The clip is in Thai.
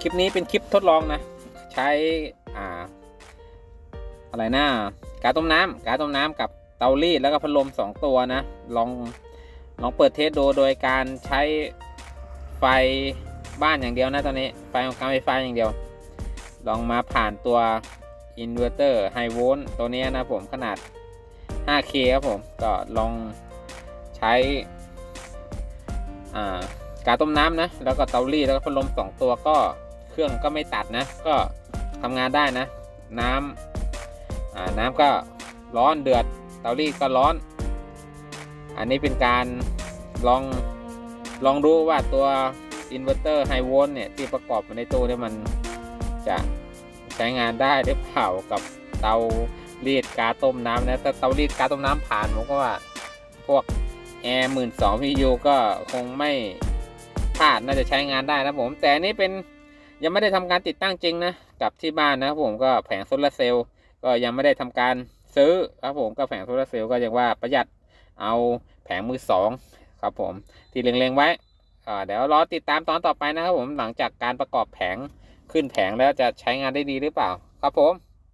คลิปนี้เป็นคลิปทดลองนะ ใช้อ่าอะไรนะกาต้มน้ำกาต้มน้ำกับเตารีดแล้วก็พัดลมสองตัวนะ ลองลองเปิดเทสดูโดยการใช้ไฟบ้านอย่างเดียวนะตอนนี้ไฟของการไฟฟ้าอย่างเดียว ลองมาผ่านตัวอินเวอร์เตอร์ไฮโวลต์ตัวนี้นะผมขนาด 5K ครับผม ก็ลองใช้อ่ากาต้มน้ำนะ แล้วก็เตารีดแล้วก็พัดลมสองตัวก็ รื่องก็ไม่ตัดนะ ก็ทำงานได้นะ น้ำอ่าน้ำก็ร้อนเดือดเตารีดก็ร้อน อันนี้เป็นการลองลองดูว่าตัวอินเวอร์เตอร์ไฮโวลต์เนี่ยที่ประกอบอยู่ในตู้เนี่ยมันจะใช้งานได้หรือเปล่ากับเตารีดกาต้มน้ำนะถ้าเตารีดกาต้มน้ำผ่านผมก็ว่าพวกแอร์หมื่นสองพียูก็คงไม่พลาดน่าจะใช้งานได้นะผม แต่นนี้เป็น ยังไม่ได้ทำการติดตั้งจริงนะกับที่บ้านนะครับผมก็แผงโซลาร์เซลล์ก็ยังไม่ได้ทำการซื้อครับผมก็แผงโซลาร์เซลล์ก็ยังว่าประหยัดเอาแผงมือสองครับผมที่เล็งๆไว้เดี๋ยวรอติดตามตอนต่อไปนะครับผมหลังจากการประกอบแผงขึ้นแผงแล้วจะใช้งานได้ดีหรือเปล่า ครับผม